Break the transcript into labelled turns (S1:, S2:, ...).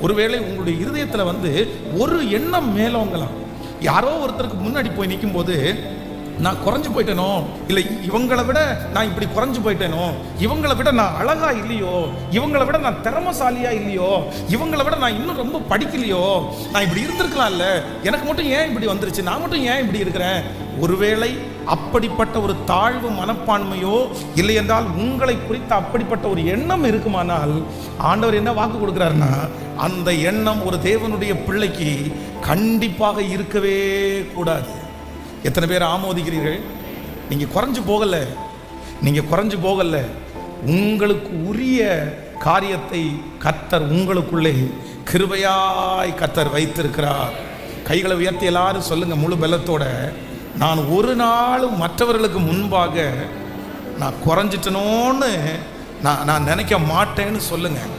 S1: ஒருவேளை உங்களுடைய இருதயத்தில் வந்து ஒரு எண்ணம் மேலோங்கலாம். யாரோ ஒருத்தருக்கு முன்னாடி போய் நிற்கும் போது நான் குறைஞ்சு போயிட்டேனோ? இல்லை இவங்களை விட நான் இப்படி குறைஞ்சு போயிட்டேனோ? இவங்களை விட நான் அழகா இல்லையோ? இவங்களை விட நான் திறமசாலியா இல்லையோ? இவங்களை விட நான் இன்னும் ரொம்ப படிக்கலையோ? நான் இப்படி இருந்திருக்கலாம்ல. எனக்கு மட்டும் ஏன் இப்படி வந்துருச்சு? நான் மட்டும் ஏன் இப்படி இருக்கிறேன்? ஒருவேளை அப்படிப்பட்ட ஒரு தாழ்வு மனப்பான்மையோ இல்லை என்றால் உங்களை குறித்த அப்படிப்பட்ட ஒரு எண்ணம் இருக்குமானால் ஆண்டவர் என்ன வாக்கு கொடுக்குறாருன்னா அந்த எண்ணம் ஒரு தேவனுடைய பிள்ளைக்கு கண்டிப்பாக இருக்கவே கூடாது. எத்தனை பேர் ஆமோதிக்கிறீர்கள்? நீங்கள் குறைஞ்சு போகலை. நீங்கள் குறைஞ்சு போகலை. உங்களுக்கு உரிய காரியத்தை கத்தர் உங்களுக்குள்ளே கிருபையாய் கத்தர் வைத்திருக்கிறார். கைகளை உயர்த்தி எல்லாரும் சொல்லுங்க முழு பலத்தோட. நான் ஒரு நாளும் மற்றவர்களுக்கு முன்பாக நான் குறைஞ்சிட்டனோன்னு நான் நான் நினைக்க மாட்டேன்னு சொல்லுங்கள்